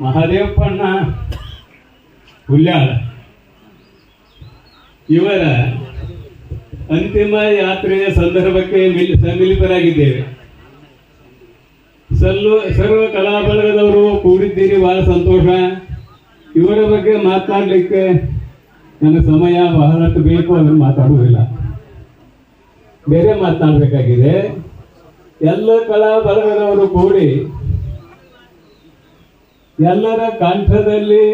ಮಹಾದೇವಪ್ಪಣ್ಣ ಹುಲ್ಯಾಳ. ಇವರ ಅಂತಿಮ ಯಾತ್ರೆಯ ಸಂದರ್ಭಕ್ಕೆ ಮಿಲ್- ಸಮ್ಮಿಲಿತರಾಗಿದ್ದೇವೆ ಸಲ್ಲು ಸರ್ವ ಕಲಾ ಬಳಗದವರು ಕೂಡಿದ್ದೀರಿ, ಬಹಳ ಸಂತೋಷ. ಇವರ ಬಗ್ಗೆ ಮಾತನಾಡಲಿಕ್ಕೆ ನನ್ನ ಸಮಯ ಬಹಳಷ್ಟು ಬೇಕು, ಅದನ್ನು ಮಾತಾಡುವುದಿಲ್ಲ. ಬೇರೆ ಮಾತನಾಡಬೇಕಾಗಿದೆ ಎಲ್ಲ ಕಲಾ ಬಳಗದವರು ಕೂಡಿ ಎಲ್ಲರ ಕಂಠದಲ್ಲಿ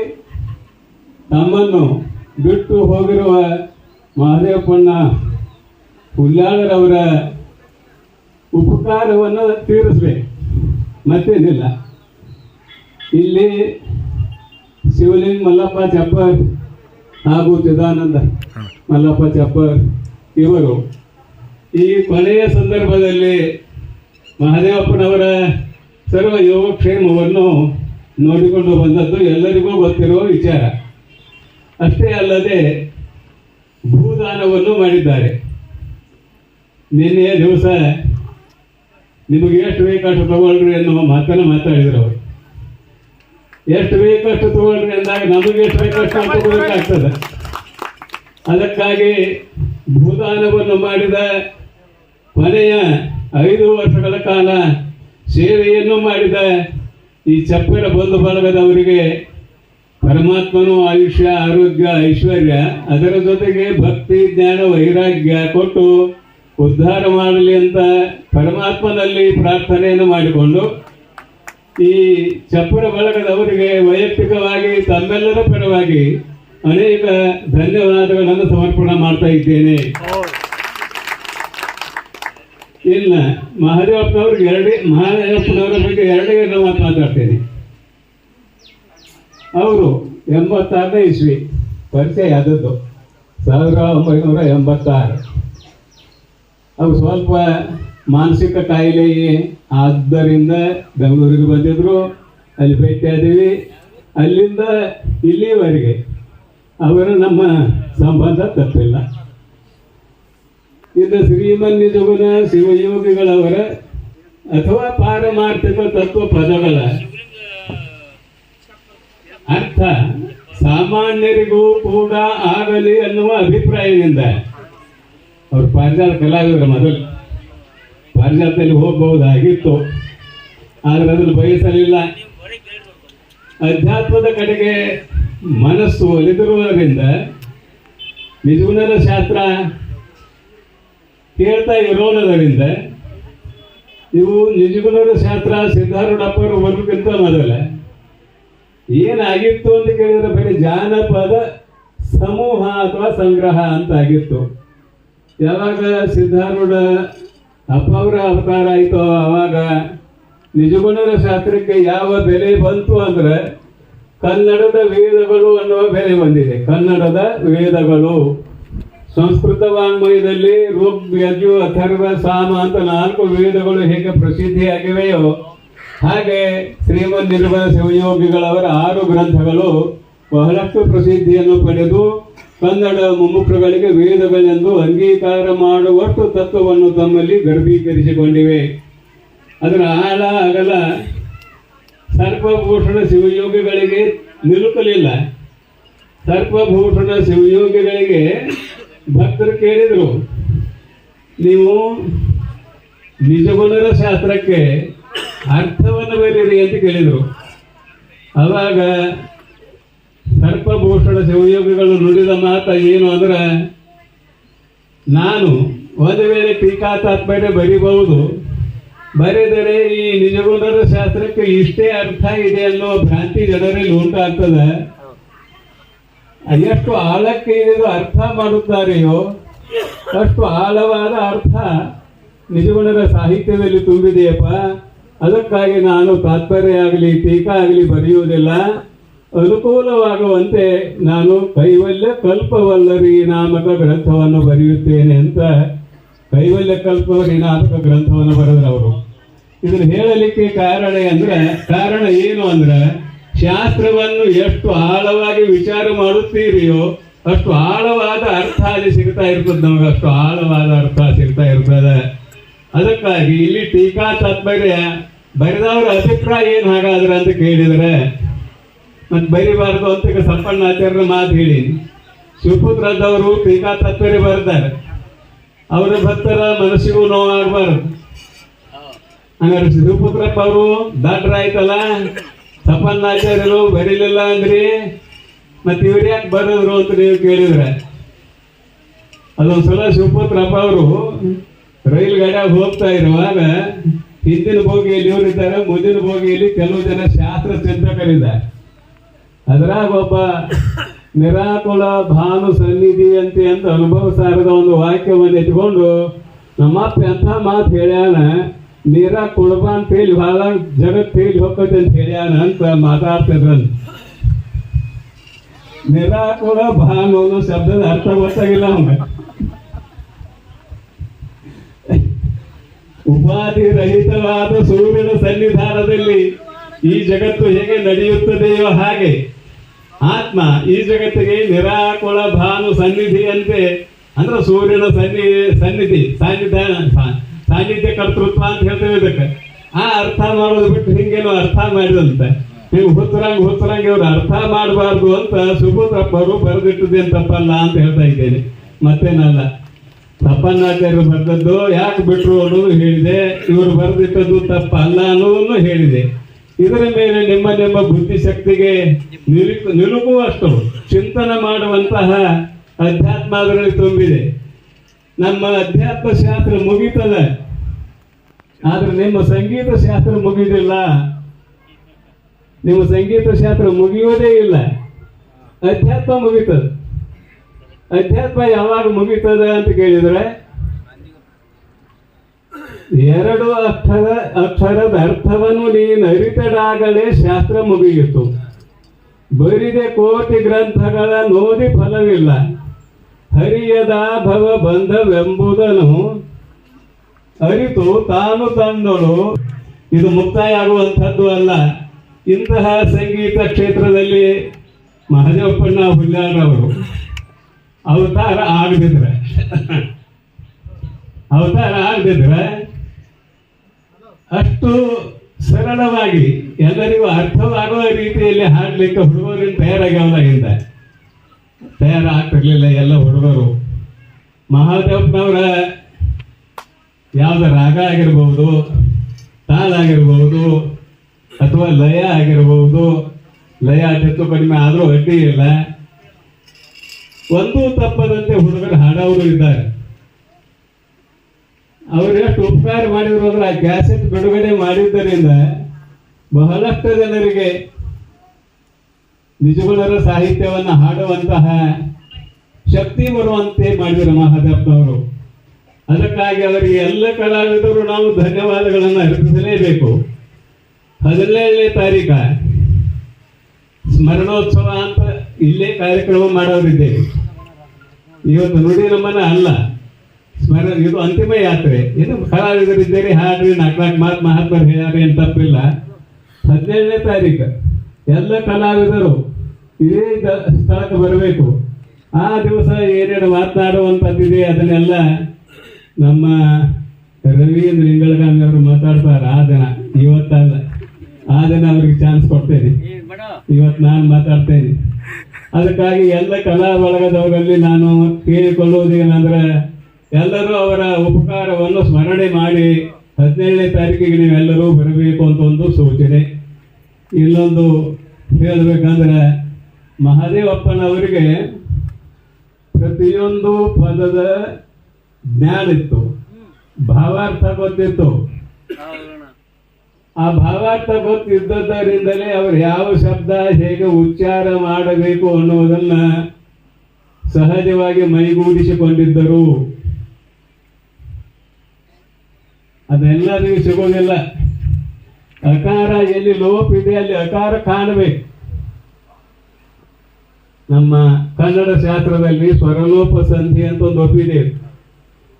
ತಮ್ಮನ್ನು ಬಿಟ್ಟು ಹೋಗಿರುವ ಮಹದೇವಪ್ಪಣ್ಣ ಹುಲ್ಯಾಳರವರ ಉಪಕಾರವನ್ನು ತೀರಿಸ್ಬೇಕು ಮತ್ತೇನಿಲ್ಲ. ಇಲ್ಲಿ ಶಿವಲಿಂಗ ಮಲ್ಲಪ್ಪ ಚಪ್ಪರ್ ಹಾಗೂ ಚಿದಾನಂದ ಮಲ್ಲಪ್ಪ ಚಪ್ಪರ್ ಇವರು ಈ ಕೊನೆಯ ಸಂದರ್ಭದಲ್ಲಿ ಮಹದೇವಪ್ಪನವರ ಸರ್ವ ಯೋಗಕ್ಷೇಮವನ್ನು ನೋಡಿಕೊಂಡು ಬಂದದ್ದು ಎಲ್ಲರಿಗೂ ಗೊತ್ತಿರುವ ವಿಚಾರ. ಅಷ್ಟೇ ಅಲ್ಲದೆ ಭೂದಾನವನ್ನು ಮಾಡಿದ್ದಾರೆ. ನಿನ್ನೆಯ ದಿವಸ ನಿಮಗೆ ಎಷ್ಟು ಬೇಕಷ್ಟು ತಗೊಳ್ರಿ ಎನ್ನುವ ಮಾತನ್ನು ಮಾತಾಡಿದರು ಅವರು. ಎಷ್ಟು ಬೇಕಷ್ಟು ತಗೊಳ್ರಿ ಅಂದಾಗ ನಮಗೆ ಎಷ್ಟು ಬೇಕಷ್ಟು ಆಗ್ತದೆ ಅದಕ್ಕಾಗಿ ಭೂದಾನವನ್ನು ಮಾಡಿದ ಕೊನೆಯ ಐದು ವರ್ಷಗಳ ಕಾಲ ಸೇವೆಯನ್ನು ಮಾಡಿದ ಈ ಚಪ್ಪರ ಬಂಧು ಬಳಗದವರಿಗೆ ಪರಮಾತ್ಮನು ಆಯುಷ್ಯ, ಆರೋಗ್ಯ, ಐಶ್ವರ್ಯ, ಅದರ ಜೊತೆಗೆ ಭಕ್ತಿ, ಜ್ಞಾನ, ವೈರಾಗ್ಯ ಕೊಟ್ಟು ಉದ್ಧಾರ ಮಾಡಲಿ ಅಂತ ಪರಮಾತ್ಮನಲ್ಲಿ ಪ್ರಾರ್ಥನೆಯನ್ನು ಮಾಡಿಕೊಂಡು ಈ ಚಪ್ಪರ ಬಳಗದವರಿಗೆ ವೈಯಕ್ತಿಕವಾಗಿ ತಮ್ಮೆಲ್ಲರ ಪರವಾಗಿ ಅನೇಕ ಧನ್ಯವಾದಗಳನ್ನು ಸಮರ್ಪಣೆ ಮಾಡ್ತಾ ಇದ್ದೇನೆ. ಇಲ್ಲ, ಮಹಾದೇವಪ್ಪನವ್ರಿಗೆ ಎರಡೇ, ಮಹಾದೇವಪ್ಪನವರ ಬಗ್ಗೆ ಎರಡೇ ನಾವು ಮಾತಾಡ್ತೇನೆ. ಅವರು ಎಂಬತ್ತಾರನೇ ಇಸ್ವಿ ಪರಿಚಯ ಆದದ್ದು ಸಾವಿರದ ಒಂಬೈನೂರ ಎಂಬತ್ತಾರು ಅವರು ಸ್ವಲ್ಪ ಮಾನಸಿಕ ಕಾಯಿಲೆ ಆದ್ದರಿಂದ ಬೆಂಗಳೂರಿಗೆ ಬಂದಿದ್ರು, ಅಲ್ಲಿ ಭೇಟಿಯಾದೀವಿ ಅಲ್ಲಿಂದ ಇಲ್ಲಿವರೆಗೆ ಅವರು ನಮ್ಮ ಸಂಬಂಧ ತಪ್ಪಿಲ್ಲ. ಇನ್ನು ಶ್ರೀಮನ್ಯ ಜಗುನ ಶಿವಯೋಗಿಗಳವರ ಅಥವಾ ಪಾರಮಾರ್ಥಿಕ ತತ್ವ ಪದಗಳ ಅರ್ಥ ಸಾಮಾನ್ಯರಿಗೂ ಕೂಡ ಆಗಲಿ ಅನ್ನುವ ಅಭಿಪ್ರಾಯದಿಂದ. ಅವರು ಪಾರಿಜಾತ ಕಲಾವಿದರು ಮೊದಲು. ಪಾರಿಜಾತದಲ್ಲಿ ಹೋಗಬಹುದಾಗಿತ್ತು. ಆದರೆ ಅದನ್ನು ಬಯಸಲಿಲ್ಲ. ಅಧ್ಯಾತ್ಮದ ಕಡೆಗೆ ಮನಸ್ಸು ಒಲಿದಿರುವುದರಿಂದ ನಿಜಗುಣದ ಶಾಸ್ತ್ರ ಕೇಳ್ತಾ ಇರೋದರಿಂದ ಇವು ನಿಜಗುಣದ ಶಾಸ್ತ್ರ, ಸಿದ್ಧಾರೂಢಪ್ಪರು ಬರೋಕ್ಕಿಂತ ಮೊದಲ ಏನಾಗಿತ್ತು ಅಂತ ಕೇಳಿದ್ರೆ ಬರೀ ಜಾನಪದ ಸಮೂಹ ಅಥವಾ ಸಂಗ್ರಹ ಅಂತ ಆಗಿತ್ತು. ಯಾವಾಗ ಸಿದ್ಧಾರೂಢ ಅಪ್ಪ ಅವರ ಅವತಾರ ಆಯಿತು ಆವಾಗ ನಿಜಗುಣರ ಶಾಸ್ತ್ರಕ್ಕೆ ಯಾವ ಬೆಲೆ ಬಂತು ಅಂದರೆ ಕನ್ನಡದ ವೇದಗಳು ಅನ್ನುವ ಬೆಲೆ ಬಂದಿದೆ. ಕನ್ನಡದ ವೇದಗಳು. ಸಂಸ್ಕೃತ ವಾಂಗ್ಮಯದಲ್ಲಿ ಋಗ್ ಯಜು ಅಥರ್ವ, ಸಾಮ ಅಂತ ನಾಲ್ಕು ವೇದಗಳು ಹೇಗೆ ಪ್ರಸಿದ್ಧಿಯಾಗಿವೆಯೋ, ಹಾಗೆ ಶ್ರೀಮನ್ ನಿರ್ಮಲ ಶಿವಯೋಗಿಗಳವರ ಆರು ಗ್ರಂಥಗಳು ಬಹಳಷ್ಟು ಪ್ರಸಿದ್ಧಿಯನ್ನು ಪಡೆದು ಕನ್ನಡ ಮುಮ್ಮುಖಗಳಿಗೆ ವೇದಗಳೆಂದು ಅಂಗೀಕಾರ ಮಾಡುವಷ್ಟು ತತ್ವವನ್ನು ತಮ್ಮಲ್ಲಿ ಗರ್ಭೀಕರಿಸಿಕೊಂಡಿವೆ. ಅದರ ಆಳ, ಅಗಲ ಸರ್ಪಭೂಷಣ ಶಿವಯೋಗಿಗಳಿಗೆ ನಿಲುಕಲಿಲ್ಲ. ಸರ್ಪಭೂಷಣ ಶಿವಯೋಗಿಗಳಿಗೆ ಭಕ್ತರು ಕೇಳಿದರು, ನೀವು ನಿಜಗುಣರ ಶಾಸ್ತ್ರಕ್ಕೆ ಅರ್ಥವನ್ನು ಬರೀರಿ ಅಂತ ಕೇಳಿದರು. ಅವಾಗ ಸರ್ಪಭೂಷಣ ಶಿವಯೋಗಿಗಳು ನುಡಿದ ಮಾತ ಏನು ಅಂದ್ರೆ, ನಾನು ಒಂದು ವೇಳೆ ಟೀಕಾ ತಾತ್ಪರ್ಯ ಬರಿಬಹುದು, ಬರೆದರೆ ಈ ನಿಜಗುಣರ ಶಾಸ್ತ್ರಕ್ಕೆ ಇಷ್ಟೇ ಅರ್ಥ ಇದೆ ಅನ್ನೋ ಭ್ರಾಂತಿ ಜನರಲ್ಲಿ ಉಂಟಾಗ್ತದೆ. ಎಷ್ಟು ಆಳಕ್ಕೆ ಇಳಿದು ಅರ್ಥ ಮಾಡುತ್ತಾರೆಯೋ, ಅಷ್ಟು ಆಳವಾದ ಅರ್ಥ ನಿಜಗುಣರ ಸಾಹಿತ್ಯದಲ್ಲಿ ತುಂಬಿದೆಯಪ್ಪ. ಅದಕ್ಕಾಗಿ ನಾನು ತಾತ್ಪರ್ಯ ಆಗಲಿ, ಟೀಕಾ ಆಗಲಿ ಬರೆಯುವುದಿಲ್ಲ. ಅನುಕೂಲವಾಗುವಂತೆ ನಾನು ಕೈವಲ್ಯ ಕಲ್ಪವಲ್ಲರಿ ನಾಮಕ ಗ್ರಂಥವನ್ನು ಬರೆಯುತ್ತೇನೆ ಅಂತ ಕೈವಲ್ಯ ಕಲ್ಪವರಿ ನಾಮಕ ಗ್ರಂಥವನ್ನು ಬರೆದ್ರವರು ಇದನ್ನು ಹೇಳಲಿಕ್ಕೆ ಕಾರಣ ಅಂದರೆ, ಕಾರಣ ಏನು ಅಂದ್ರೆ ಶಾಸ್ತ್ರವನ್ನು ಎಷ್ಟು ಆಳವಾಗಿ ವಿಚಾರ ಮಾಡುತ್ತೀರಿಯೋ, ಅಷ್ಟು ಆಳವಾದ ಅರ್ಥ ಅಲ್ಲಿ ಸಿಗ್ತಾ ಇರ್ತದೆ ನಮಗೆ, ಅಷ್ಟು ಆಳವಾದ ಅರ್ಥ ಸಿಗ್ತಾ ಇರ್ತದೆ. ಅದಕ್ಕಾಗಿ ಇಲ್ಲಿ ಟೀಕಾ ತಾತ್ಪರ್ಯ, ಬರೆದವರ ಅಭಿಪ್ರಾಯ ಏನು ಹಾಗಾದ್ರೆ ಅಂತ ಕೇಳಿದರೆ ಮತ್ತೆ ಬರಿಬಾರ್ದು ಅಂತ ಈಗ ಸಂಪಣ್ಣಾಚಾರ್ಯರ ಮಾತು ಹೇಳಿ ಶಿವಪುತ್ರದವರು ಟೀಕಾ ತಾತ್ಪರ್ಯ ಬರ್ತಾರೆ ಅವರ ಭಕ್ತರ ಮನಸ್ಸಿಗೂ ನೋವಾಗಬಾರ್ದು. ಹಂಗಾರೆ ಶಿವಪುತ್ರಪ್ಪ ಅವರು ದಾಟ್ರ ಆಯ್ತಲ್ಲ ಸಂಪನ್ನಾಚಾರ್ಯರು ಬರೀಲಿಲ್ಲ ಅಂದ್ರಿ ಮತ್ತೆ ಇವ್ರು ಯಾಕೆ ಬರೋದ್ರು ಅಂತ ನೀವು ಕೇಳಿದ್ರೆ? ಅದೊಂದ್ಸಲ ಶಿವಪುತ್ರಪ್ಪ ಅವರು ರೈಲ್ ಗಾಡಿಯಾಗ ಹೋಗ್ತಾ ಇರುವಾಗ ಹಿಂದಿನ ಬೋಗಿಯಲ್ಲಿ ಇವರಿದ್ದಾರೆ ಮುಂದಿನ ಬೋಗಿಯಲ್ಲಿ ಕೆಲವು ಜನ ಶಾಸ್ತ್ರ ಚಿಂತಕರಿದ್ದಾರೆ. ಅದ್ರಾಗ ಒಬ್ಬ ನಿರಾಕುಲ ಭಾನು ಸನ್ನಿಧಿ ಅಂತ ಅಂತ ಅನುಭವ ಸಾರದ ಒಂದು ವಾಕ್ಯವನ್ನು ಇಟ್ಕೊಂಡು ನಮ್ಮಪ್ಪ ಎಂಥ ಮಾತು ಹೇಳ್ಯಾನ? ನೀರ ಕುಳಬ ಅಂತ ಹೇಳಿ ಭಾಳ ಜಗತ್ ಹೇಳಿ ಹೋಗ್ತೈತೆ ಅಂತ ಹೇಳ್ಯಾನ ಅಂತ ಮಾತಾಡ್ತಿದ್ರಂತ ನಿರಾಕುಲ ಭಾನು ಅನ್ನೋ ಶಬ್ದದ ಅರ್ಥ ಗೊತ್ತಾಗಿಲ್ಲ ಉಪಾಧಿ ರಹಿತವಾದ ಸೂರ್ಯನ ಸನ್ನಿಧಾನದಲ್ಲಿ ಈ ಜಗತ್ತು ಹೇಗೆ ನಡೆಯುತ್ತದೆಯೋ ಹಾಗೆ, ಆತ್ಮ ಈ ಜಗತ್ತಿಗೆ ನಿರಾಕುಳ ಭಾನು ಸನ್ನಿಧಿಯಂತೆ, ಅಂದ್ರೆ ಸೂರ್ಯನ ಸನ್ನಿ ಸನ್ನಿಧಿ ಸಾನ್ನಿಧ್ಯ ಸಾನ್ನಿಧ್ಯ ಕರ್ತೃತ್ವ ಅಂತ ಹೇಳ್ತೇವೆ ಇದಕ್ಕೆ ಆ ಅರ್ಥ ಮಾಡೋದು ಬಿಟ್ಟು ಹಿಂಗೇನು ಅರ್ಥ ಮಾಡಿದಂತೆ. ನೀವು ಹುತ್ತರಂಗ್ ಹುತ್ತರಂಗ್ ಇವ್ರು ಅರ್ಥ ಮಾಡಬಾರ್ದು ಅಂತ ಸುಭೂತ್ರಪ್ಪರು ಬರೆದಿಟ್ಟದೆ ತಪ್ಪಲ್ಲ ಅಂತ ಹೇಳ್ತಾ ಇದ್ದೇನೆ. ಮತ್ತೇನಲ್ಲ? ತಪ್ಪನ್ನಾಚಾರ್ಯರು ಬರೆದದ್ದು ಯಾಕೆ ಬಿಟ್ರು ಅನ್ನೋದು ಹೇಳಿದೆ. ಇವರು ಬರೆದಿಟ್ಟದ್ದು ತಪ್ಪಲ್ಲ ಅನ್ನೋದನ್ನು ಹೇಳಿದೆ. ಇದರ ಮೇಲೆ ನಿಮ್ಮ ನಿಮ್ಮ ಬುದ್ಧಿಶಕ್ತಿಗೆ ನಿಲು ನಿಲುಕುವಷ್ಟು ಚಿಂತನೆ ಮಾಡುವಂತಹ ಅಧ್ಯಾತ್ಮ ಅದರಲ್ಲಿ ತುಂಬಿದೆ. ನಮ್ಮ ಅಧ್ಯಾತ್ಮ ಶಾಸ್ತ್ರ ಮುಗೀತದ ಆದ್ರೆ ನಿಮ್ಮ ಸಂಗೀತ ಶಾಸ್ತ್ರ ಮುಗಿದಿಲ್ಲ. ನಿಮ್ಮ ಸಂಗೀತ ಶಾಸ್ತ್ರ ಮುಗಿಯೋದೇ ಇಲ್ಲ. ಅಧ್ಯಾತ್ಮ ಮುಗಿತದ ಅಧ್ಯಾತ್ಮ ಯಾವಾಗ ಮುಗೀತದ ಅಂತ ಕೇಳಿದ್ರೆ, ಎರಡು ಅಕ್ಷರ, ಅಕ್ಷರದ ಅರ್ಥವನ್ನು ನೀನು ಅರಿತಡಾಗಲೇ ಶಾಸ್ತ್ರ ಮುಗಿಯಿತು. ಬರಿದೆ ಕೋಟಿ ಗ್ರಂಥಗಳ ನೋದಿ ಫಲವಿಲ್ಲ. ಹರಿಯದ ಭವ ಬಂಧವೆಂಬುದನ್ನು ಅರಿತು ತಾನು ತಂದಳು. ಇದು ಮುಕ್ತಾಯ ಆಗುವಂಥದ್ದು ಅಲ್ಲ. ಇಂತಹ ಸಂಗೀತ ಕ್ಷೇತ್ರದಲ್ಲಿ ಮಹದೇವಪ್ಪಣ್ಣ ಹುಲ್ಲಾರವರು ಅವತಾರ ಆಗದಿದ್ರೆ. ಅವತಾರ ಆಗದಿದ್ರೆ ಅಷ್ಟು ಸರಳವಾಗಿ ಎಲ್ಲರಿಗೂ ಅರ್ಥವಾಗುವ ರೀತಿಯಲ್ಲಿ ಹಾಡ್ಲಿಕ್ಕೆ ಹುಡುಗರಿಂದ ತಯಾರಾಗಲ್ಲ ಹಿಂದ ತಯಾರಾಗ್ತಿರ್ಲಿಲ್ಲ ಎಲ್ಲ ಹುಡುಗರು. ಮಹಾದೇವಪ್ಪನವರ ಯಾವ್ದು ರಾಗ ಆಗಿರ್ಬೋದು ತಾಳ ಆಗಿರ್ಬೋದು, ಅಥವಾ ಲಯ ಆಗಿರ್ಬೋದು, ಲಯ ಹೆಚ್ಚು ಕಡಿಮೆ ಆದರೂ ಅಡ್ಡಿ ಇಲ್ಲ. ಒಂದು ತಪ್ಪದಂತೆ ಹುಡುಗರು ಹಾಡೋರು ಇದ್ದಾರೆ. ಅವರು ಎಷ್ಟು ಉಪಕಾರ ಮಾಡಿದ್ರು ಅಂದ್ರೆ ಆ ಕ್ಯಾಸೆಟ್ ಬಿಡುಗಡೆ ಮಾಡಿದ್ದರಿಂದ ಬಹಳಷ್ಟು ಜನರಿಗೆ ನಿಜಗುಣರ ಸಾಹಿತ್ಯವನ್ನು ಹಾಡುವಂತಹ ಶಕ್ತಿ ಬರುವಂತೆ ಮಾಡಿದರು ಮಹಾದೇವನವರು. ಅದಕ್ಕಾಗಿ ಅವರಿಗೆ ಎಲ್ಲ ಕಲಾವಿದರು ನಾವು ಧನ್ಯವಾದಗಳನ್ನು ಅರ್ಪಿಸಲೇಬೇಕು. ಹದಿನೇಳನೇ ತಾರೀಕ ಸ್ಮರಣೋತ್ಸವ ಅಂತ ಇಲ್ಲೇ ಕಾರ್ಯಕ್ರಮ ಮಾಡೋರಿದ್ದೇವೆ ಇವತ್ತು ನುಡಿ ನಮ್ಮನ ಅಲ್ಲ ಸ್ಮರಣ ಇದು ಅಂತಿಮ ಯಾತ್ರೆ. ಇದು ಕಲಾವಿದರಿದ್ದೇರಿ, ಹಾಡ್ರಿ ನಾಲ್ಕು ನಾಲ್ಕು ಮಾತು ಮಹಾತ್ಮರು ಹೇಳ್ಯಾರಿ ಅಂತ ತಪ್ಪಿಲ್ಲ. ಹದಿನೇಳನೇ ತಾರೀಕು ಎಲ್ಲ ಕಲಾವಿದರು ಇದೇ ಸ್ಥಳಕ್ಕೆ ಬರಬೇಕು. ಆ ದಿವಸ ಏನೇನು ಮಾತನಾಡುವಂಥದ್ದಿದೆ ಅದನ್ನೆಲ್ಲ ನಮ್ಮ ರವೀಂದ್ರ ಇಂಗಳಗಾಮಿ ಅವರು ಮಾತಾಡ್ತಾರೆ ಆ ದಿನ ಇವತ್ತಲ್ಲ. ಆ ದಿನ ಅವ್ರಿಗೆ ಚಾನ್ಸ್ ಕೊಡ್ತೇನೆ. ಇವತ್ತು ನಾನು ಮಾತಾಡ್ತೇನೆ. ಅದಕ್ಕಾಗಿ ಎಲ್ಲ ಕಲಾ ಬಳಗದವರಲ್ಲಿ ನಾನು ಕೇಳಿಕೊಳ್ಳುವುದೇನಂದ್ರೆ ಎಲ್ಲರೂ ಅವರ ಉಪಕಾರವನ್ನು ಸ್ಮರಣೆ ಮಾಡಿ ಹದಿನೇಳನೇ ತಾರೀಕಿಗೆ ನೀವೆಲ್ಲರೂ ಬರಬೇಕು ಅಂತ ಒಂದು ಸೂಚನೆ. ಇನ್ನೊಂದು ಹೇಳಬೇಕಂದ್ರೆ, ಮಹಾದೇವಪ್ಪನವರಿಗೆ ಪ್ರತಿಯೊಂದು ಪದದ ಜ್ಞಾನ ಇತ್ತು ಭಾವಾರ್ಥ ಗೊತ್ತಿತ್ತು ಆ ಭಾವಾರ್ಥ ಗೊತ್ತಿದ್ದದರಿಂದಲೇ ಅವರು ಯಾವ ಶಬ್ದ ಹೇಗೆ ಉಚ್ಚಾರ ಮಾಡಬೇಕು ಅನ್ನುವುದನ್ನ ಸಹಜವಾಗಿ ಮೈಗೂಡಿಸಿಕೊಂಡಿದ್ದರು. ಅದೆಲ್ಲರಿಗೂ ಸಿಗೋದಿಲ್ಲ. ಅಕಾರ ಎಲ್ಲಿ ಲೋಪ ಇದೆ ಅಲ್ಲಿ ಅಕಾರ ಕಾಣಬೇಕು ನಮ್ಮ ಕನ್ನಡ ಶಾಸ್ತ್ರದಲ್ಲಿ ಸ್ವರಲೋಪ ಸಂಧಿ ಅಂತ ಒಂದು ಒಪ್ಪಿದೆ.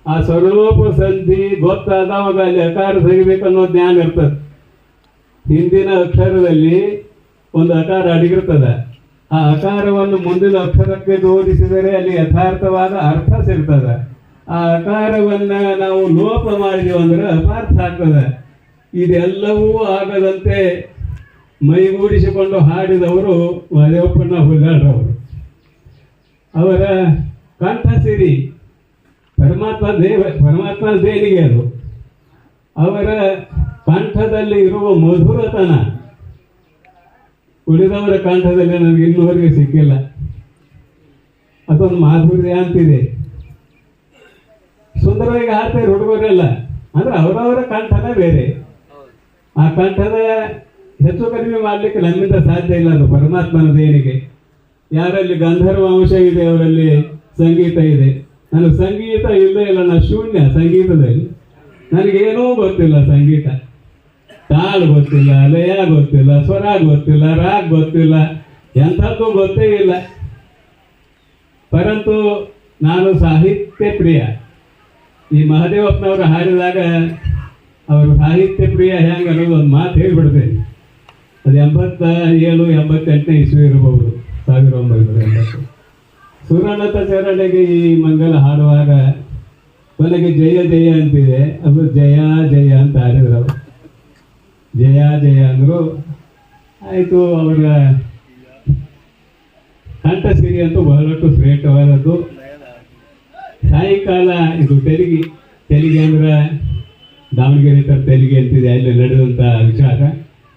ಆ ಸ್ವರೂಪ ಸಂಧಿ ಗೊತ್ತಾದವಾಗ ಅಲ್ಲಿ ಅಕಾರ ತೆಗಿಬೇಕು ಅನ್ನೋ ಜ್ಞಾನ ಇರ್ತದೆ. ಹಿಂದಿನ ಅಕ್ಷರದಲ್ಲಿ ಒಂದು ಅಕಾರ ಅಡಗಿರ್ತದೆ. ಆ ಅಕಾರವನ್ನು ಮುಂದಿನ ಅಕ್ಷರಕ್ಕೆ ಜೋಡಿಸಿದರೆ ಅಲ್ಲಿ ಯಥಾರ್ಥವಾದ ಅರ್ಥ ಸಿಗ್ತದೆ. ಆ ಅಕಾರವನ್ನು ನಾವು ಲೋಪ ಮಾಡಿದೀವಿ ಅಂದ್ರೆ ಅಪಾರ್ಥ ಆಗ್ತದೆ. ಇದೆಲ್ಲವೂ ಆಗದಂತೆ ಮೈಗೂಡಿಸಿಕೊಂಡು ಹಾಡಿದವರು ಮಾದೇವಪ್ಪನ ಹುಲ್ಲಾಡ್ರವರು ಅವರ ಕಂಠ ಸಿರಿ ಪರಮಾತ್ಮ ದೇವ, ಪರಮಾತ್ಮ ದೇಣಿಗೆ ಅದು. ಅವರ ಕಂಠದಲ್ಲಿ ಇರುವ ಮಧುರತನ ಉಳಿದವರ ಕಂಠದಲ್ಲಿ ನನಗೆ ಇನ್ನುವರೆಗೆ ಸಿಕ್ಕಿಲ್ಲ. ಅದೊಂದು ಮಾಧುರ್ಯ ಅಂತಿದೆ. ಸುಂದರವಾಗಿ ಹಾಡ್ತಾರೆ ಹುಡುಗರೆಲ್ಲ. ಅಂದ್ರೆ ಅವರವರ ಕಂಠನೇ ಬೇರೆ. ಆ ಕಂಠದ ಹೆಚ್ಚು ಕಡಿಮೆ ಮಾಡಲಿಕ್ಕೆ ನಮ್ಮಿಂದ ಸಾಧ್ಯ ಇಲ್ಲ ಅದು ಪರಮಾತ್ಮನ ದೇಣಿಗೆ. ಯಾರಲ್ಲಿ ಗಂಧರ್ವ ಅಂಶ ಇದೆ, ಅವರಲ್ಲಿ ಸಂಗೀತ ಇದೆ. ನನಗೆ ಸಂಗೀತ ಇಲ್ಲೇ ಇಲ್ಲ ನಾನು ಶೂನ್ಯ ಸಂಗೀತದಲ್ಲಿ ನನಗೇನೂ ಗೊತ್ತಿಲ್ಲ ಸಂಗೀತ. ತಾಳು ಗೊತ್ತಿಲ್ಲ ಲಯ ಗೊತ್ತಿಲ್ಲ ಸ್ವರ ಗೊತ್ತಿಲ್ಲ, ರಾಗ್ ಗೊತ್ತಿಲ್ಲ, ಎಂಥದ್ದು ಗೊತ್ತೇ ಇಲ್ಲ. ಪರಂತು ನಾನು ಸಾಹಿತ್ಯ ಪ್ರಿಯ. ಈ ಮಹದೇವಪ್ಪನವರು ಹಾಡಿದಾಗ ಅವರು ಸಾಹಿತ್ಯ ಪ್ರಿಯ ಹೆಂಗೆ ಅನ್ನೋದು ಒಂದು ಮಾತು ಹೇಳ್ಬಿಡ್ತೇನೆ. ಅದು ಎಂಬತ್ತ ಏಳು, ಎಂಬತ್ತೆಂಟನೇ ಇಸ್ವಿ ಇರಬಹುದು, ಸಾವಿರದ ಒಂಬೈನೂರ ಎಂಬತ್ತು. ಸೂರ್ಯನಾಥ ಚರಣೆಗೆ ಈ ಮಂಗಲ ಹಾಡುವಾಗ ಕೊನೆಗೆ ಜಯ ಜಯ ಅಂತಿದೆ. ಅದು ಜಯ ಜಯ ಅಂತ ಹಾಡಿದ್ರು ಅವರು. ಜಯ ಜಯ ಅಂದರು. ಆಯಿತು ಅವರ ಕಂಠಸಿರಿ ಅಂತೂ ಬಹಳಷ್ಟು ಶ್ರೇಷ್ಠವಾದದ್ದು. ಸಾಯಂಕಾಲ ಇದು ತೆರಿಗೆ. ತೆಲಿಗೆ ಅಂದ್ರೆ ದಾವಣಗೆರೆ ತರ ತೆಲಿಗೆ ಅಂತಿದೆ. ಅಲ್ಲಿ ನಡೆದಂಥ ವಿಚಾರ.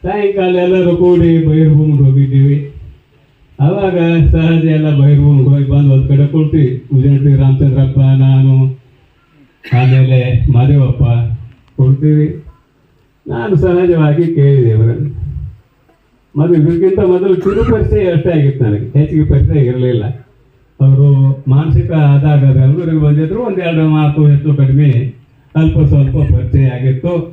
ಸಾಯಂಕಾಲ ಎಲ್ಲರೂ ಕೂಡಿ ಬೈರ್ಭೂಮಿಗೆ ಹೋಗಿದ್ದೀವಿ. ಅವಾಗ ಸಹಜ ಎಲ್ಲ ಬೈರು ಹೋಗಿ ಬಂದು ಒಂದು ಕಡೆ ಕೊಡ್ತೀವಿ ಉಜನಟಿ ರಾಮಚಂದ್ರಪ್ಪ, ನಾನು, ಆಮೇಲೆ ಮಾದೇವಪ್ಪ ಕೊಡ್ತೀವಿ ನಾನು ಸಹಜವಾಗಿ ಕೇಳಿದೆ ಅವರನ್ನು. ಮತ್ತು ಇದಕ್ಕಿಂತ ಮೊದಲು ಕಿರು ಪರಿಚಯ ಅಷ್ಟೇ ಆಗಿತ್ತು ನನಗೆ. ಹೆಚ್ಚಿಗೆ ಪರಿಚಯ ಇರಲಿಲ್ಲ. ಅವರು ಮಾನಸಿಕ ಆದಾಗ ಬೆಂಗಳೂರಿಗೆ ಬಂದಿದ್ರು ಒಂದೆರಡು ಮಾತು ಹೆಚ್ಚು ಕಡಿಮೆ, ಅಲ್ಪ ಸ್ವಲ್ಪ ಪರಿಚಯ ಆಗಿತ್ತು.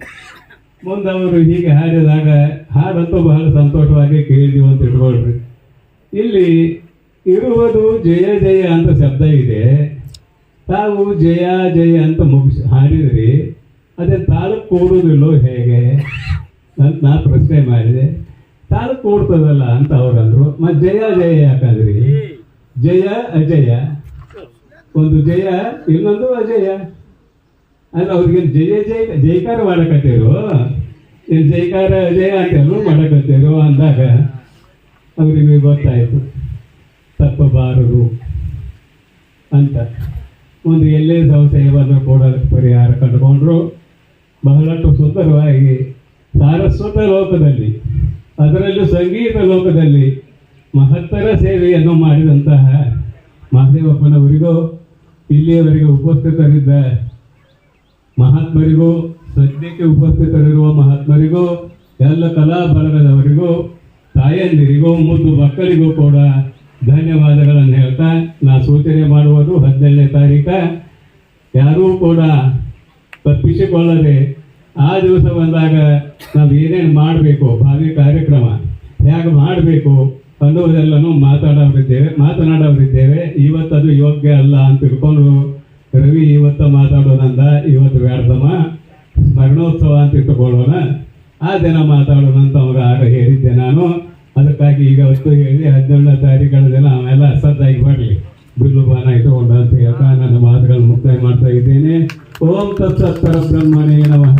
ಮುಂದೆ ಅವರು ಹೀಗೆ ಹಾಡಿದಾಗ ಹಾಡಂತೂ ಬಹಳ ಸಂತೋಷವಾಗಿ ಕೇಳಿದೀವಿ ಅಂತ ಇಟ್ಕೊಳ್ರಿ ಇಲ್ಲಿ ಇರುವುದು ಜಯ ಜಯ ಅಂತ ಶಬ್ದ ಇದೆ. ತಾವು ಜಯ ಜಯ ಅಂತ ಮುಗಿಸಿ ಹಾಡಿದ್ರಿ ಅದೇ ತಾಳು ಕೂಡುವುದಿಲ್ಲೋ ಹೇಗೆ? ಅಂತ ನಾ ಪ್ರಶ್ನೆ ಮಾಡಿದೆ. ತಾಳು ಕೂಡ್ತದಲ್ಲ ಅಂತ ಅವರಂದ್ರು ಮತ್ತು ಜಯ ಜಯ ಯಾಕಂದ್ರಿ? ಜಯ ಅಜಯ. ಒಂದು ಜಯ, ಇನ್ನೊಂದು ಅಜಯ. ಅಂದ್ರೆ ಅವ್ರಿಗೆ ಜಯ ಜಯ ಜೈಕಾರ ಮಾಡಕತ್ತೀರು? ಏನು ಜೈಕಾರ ಅಜಯ ಅಂತ ಎಲ್ಲರೂ ಅಂದಾಗ ಅವರಿಗೆ ಗೊತ್ತಾಯಿತು. ತಪ್ಪಬಾರದು ಅಂತ. ಒಂದು ಎಲ್ಲೇ ಸಂಶಯವನ್ನು ಕೂಡ ಪರಿಹಾರ ಕಂಡುಕೊಂಡ್ರು. ಬಹಳಷ್ಟು ಸುಂದರವಾಗಿ ಸಾರಸ್ವತ ಲೋಕದಲ್ಲಿ, ಅದರಲ್ಲೂ ಸಂಗೀತ ಲೋಕದಲ್ಲಿ ಮಹತ್ತರ ಸೇವೆಯನ್ನು ಮಾಡಿದಂತಹ ಮಹದೇವಪ್ಪನವರಿಗೂ, ಇಲ್ಲಿಯವರೆಗೆ ಉಪಸ್ಥಿತರಿದ್ದ ಮಹಾತ್ಮರಿಗೂ, ಸದ್ಯಕ್ಕೆ ಉಪಸ್ಥಿತರಿರುವ ಮಹಾತ್ಮರಿಗೂ, ಎಲ್ಲ ಕಲಾ ತಾಯಂದಿರಿಗೂ ಮುದ್ದು ಮಕ್ಕಳಿಗೂ ಕೂಡ ಧನ್ಯವಾದಗಳನ್ನು ಹೇಳ್ತಾ ನಾ ಸೂಚನೆ ಮಾಡುವುದು ಹದಿನೇಳನೇ ತಾರೀಕ. ಯಾರೂ ಕೂಡ ತಪ್ಪಿಸಿಕೊಳ್ಳದೆ ಆ ದಿವಸ ಬಂದಾಗ ನಾವು ಏನೇನು ಮಾಡಬೇಕು, ಭಾವಿ ಕಾರ್ಯಕ್ರಮ ಹೇಗೆ ಮಾಡಬೇಕು ಅನ್ನುವುದೆಲ್ಲನೂ ಮಾತಾಡೋರಿದ್ದೇವೆ ಮಾತನಾಡೋರಿದ್ದೇವೆ ಇವತ್ತದು ಯೋಗ್ಯ ಅಲ್ಲ ಅಂತ ತಿಳ್ಕೊಂಡು ರವಿ ಇವತ್ತು ಮಾತಾಡೋಣಂದ ಇವತ್ತು ವ್ಯಾಡ್ದಮ್ಮ ಸ್ಮರಣೋತ್ಸವ ಅಂತ ಇಟ್ಟುಕೊಳ್ಳೋಣ. ಆ ದಿನ ಮಾತಾಡೋಣ ಅಂತ ಅವಾಗ ಆಗ ಹೇಳಿದ್ದೆ ನಾನು. ಅದಕ್ಕಾಗಿ ಈಗ ಹೊತ್ತು ಹೇಳಿ ಹದಿನೇಳನೇ ತಾರೀಕುಗಳ ದಿನ ಅವೆಲ್ಲ ಸದ್ದಾಗಿ ಬರಲಿ ಬಿಲ್ಲು ಬಾನ ಇಟ್ಟುಕೊಂಡು ಅಂತ ಹೇಳ್ತಾ ನನ್ನ ಮಾತುಗಳನ್ನು ಮುಕ್ತಾಯ ಮಾಡ್ತಾ ಇದ್ದೇನೆ. ಓಂ ತತ್ಸತ್ ಪರಬ್ರಹ್ಮನೇ ನಮಃ.